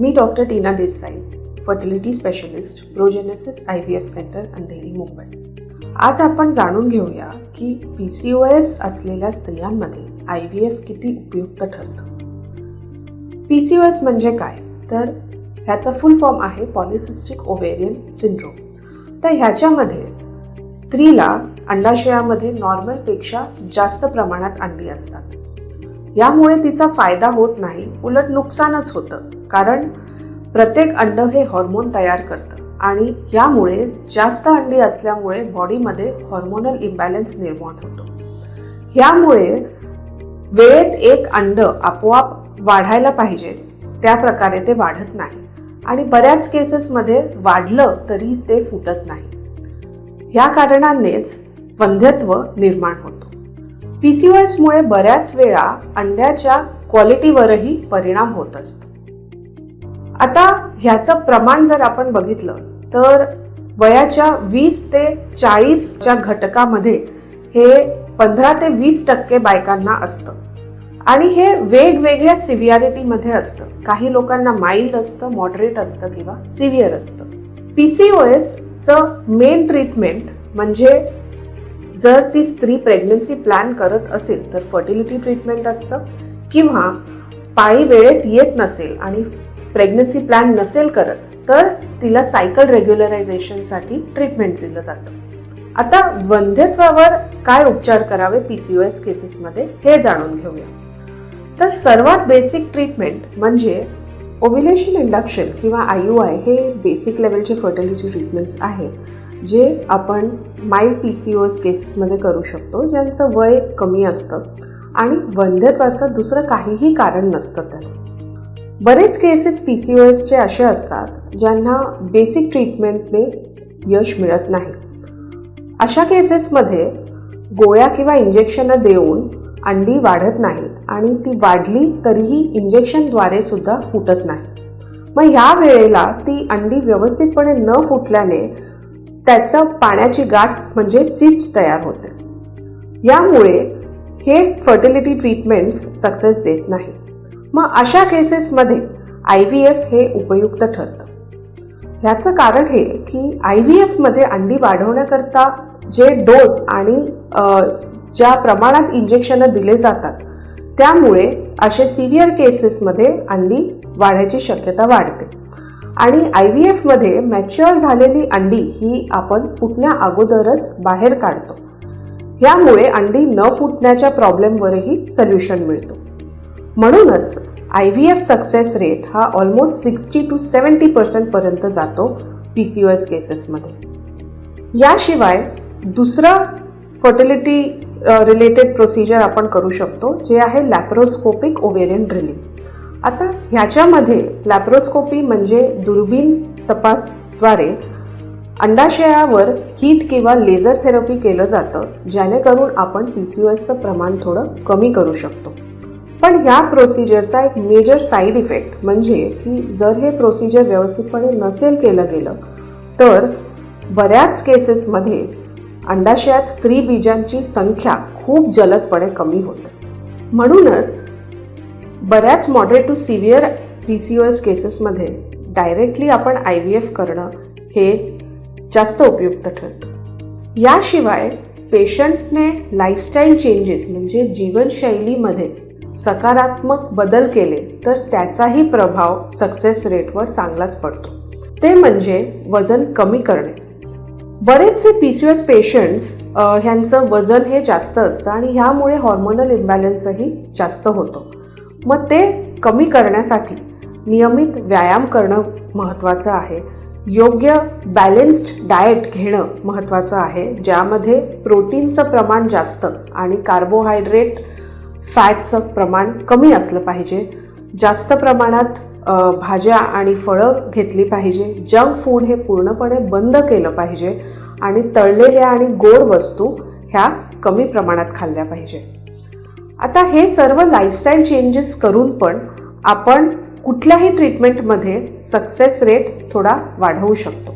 Me doctor Tina Desai fertility specialist Progenesis I V F centre Andheri Mumbai. आज आपण जाणून घेऊया की पी सी ओ एस असलेल्या स्त्रियांमध्ये आय व्ही एफ किती उपयुक्त ठरतं. पी सी ओ एस म्हणजे काय? तर ह्याचा फुल फॉर्म आहे पॉलिसिस्टिक ओवेरियन सिंड्रोम. तर ह्याच्यामध्ये स्त्रीला अंडाशयामध्ये नॉर्मलपेक्षा जास्त प्रमाणात अंडी असतात. यामुळे तिचा फायदा होत नाही उलट नुकसानच होतं. कारण प्रत्येक अंड हे हॉर्मोन तयार करतं. आणि यामुळे जास्त अंडी असल्यामुळे बॉडीमध्ये हॉर्मोनल इम्बॅलन्स निर्माण होतो. यामुळे वेळेत एक अंड आपोआप वाढायला पाहिजे. त्या प्रकारे ते वाढत नाही. आणि बऱ्याच केसेसमध्ये वाढलं तरी ते फुटत नाही. या कारणानेच वंध्यत्व निर्माण होतो. पी सी बऱ्याच वेळा अंड्याच्या क्वालिटीवरही परिणाम होत असतो. आता ह्याचं प्रमाण जर आपण बघितलं तर वयाच्या वीस ते चाळीसच्या घटकामध्ये हे पंधरा ते वीस टक्के बायकांना असतं. आणि हे वेगवेगळ्या सिव्हियारिटीमध्ये असतं. काही लोकांना माइल्ड असतं मॉडरेट असतं किंवा सिव्हिअर असतं. पी सी ओ एसचं मेन ट्रीटमेंट म्हणजे जर ती स्त्री प्रेग्नन्सी प्लॅन करत असेल तर फर्टिलिटी ट्रीटमेंट असतं किंवा पाळी वेळेत येत नसेल आणि प्रेग्नन्सी प्लॅन नसेल करत तर तिला सायकल रेग्युलरायझेशनसाठी ट्रीटमेंट दिलं जातं. आता वंध्यत्वावर काय उपचार करावे पी सी ओ एस केसेसमध्ये हे जाणून घेऊया. तर सर्वात बेसिक ट्रीटमेंट म्हणजे ओव्युलेशन इंडक्शन किंवा आय यू आय हे बेसिक लेवलचे फर्टिलिटी ट्रीटमेंट्स आहेत जे आपण mild P C O S केसेसमध्ये करू शकतो ज्यांचं वय कमी असतं आणि वंध्यत्वाचं दुसरं काहीही कारण नसतं तर बरेच केसेस पी सी ओ एसचे असे असतात ज्यांना बेसिक ट्रीटमेंटने यश मिळत नाही. अशा केसेसमध्ये गोळ्या किंवा इंजेक्शनं देऊन अंडी वाढत नाही आणि ती वाढली तरीही इंजेक्शनद्वारे सुद्धा फुटत नाही. मग ह्या वेळेला ती अंडी व्यवस्थितपणे न फुटल्याने त्याचं पाण्याची गाठ म्हणजे सिस्ट तयार होते. यामुळे हे फर्टिलिटी ट्रीटमेंट्स सक्सेस देत नाही. मग अशा केसेसमध्ये आय व्ही एफ हे उपयुक्त ठरतं. ह्याचं कारण हे की आय व्ही एफमध्ये अंडी वाढवण्याकरता जे डोस आणि ज्या प्रमाणात इंजेक्शनं दिले जातात त्यामुळे असे सिव्हिअर केसेसमध्ये अंडी वाढायची शक्यता वाढते. आणि आय व्ही एफमध्ये मॅच्युअर झालेली अंडी ही आपण फुटण्या अगोदरच बाहेर काढतो. यामुळे अंडी न फुटण्याच्या प्रॉब्लेमवरही सोल्युशन मिळतो. म्हणूनच I V F success rate हा ऑलमोस्ट सिक्स्टी टू सेवन्टी पर्सेंटपर्यंत जातो पी सी ओ एस केसेसमध्ये याशिवाय दुसरं फर्टिलिटी रिलेटेड प्रोसिजर आपण करू शकतो जे आहे लॅप्रोस्कोपिक ओवेरियन ड्रिलिंग आता ह्याच्यामध्ये लॅप्रोस्कोपी म्हणजे दुर्बीण तपासद्वारे अंडाशयावर हीट किंवा लेझर थेरपी केलं जातं जेणेकरून आपण पी सी ओ एसचं प्रमाण थोडं कमी करू शकतो. पण ह्या प्रोसिजरचा एक मेजर साईड इफेक्ट म्हणजे की जर हे प्रोसिजर व्यवस्थितपणे नसेल केलं गेलं तर बऱ्याच केसेसमध्ये अंडाशयात स्त्री बीजांची संख्या खूप जलदपणे कमी होते. म्हणूनच बऱ्याच moderate to severe P C O S केसेसमध्ये डायरेक्टली आपण आय व्ही एफ करणं हे जास्त उपयुक्त ठरतं. याशिवाय पेशंटने लाईफस्टाईल चेंजेस म्हणजे जीवनशैलीमध्ये सकारात्मक बदल केले तर त्याचाही प्रभाव सक्सेस रेटवर चांगलाच पडतो. ते म्हणजे वजन कमी करणे. बरेचसे पी सी एस पेशंट्स ह्यांचं वजन हे जास्त असतं आणि ह्यामुळे हॉर्मोनल इम्बॅलन्सही जास्त होतो. मग ते कमी करण्यासाठी नियमित व्यायाम करणं महत्त्वाचं आहे. योग्य बॅलेन्स्ड डाएट घेणं महत्त्वाचं आहे ज्यामध्ये प्रोटीनचं प्रमाण जास्त आणि कार्बोहायड्रेट फॅटचं प्रमाण कमी असलं पाहिजे. जास्त प्रमाणात भाज्या आणि फळं घेतली पाहिजे. जंक फूड हे पूर्णपणे बंद केलं पाहिजे आणि तळलेल्या आणि गोड वस्तू ह्या कमी प्रमाणात खाल्ल्या पाहिजे. आता हे सर्व लाईफस्टाईल चेंजेस करून पण आपण कुठल्याही ट्रीटमेंटमध्ये सक्सेस रेट थोडा वाढवू शकतो.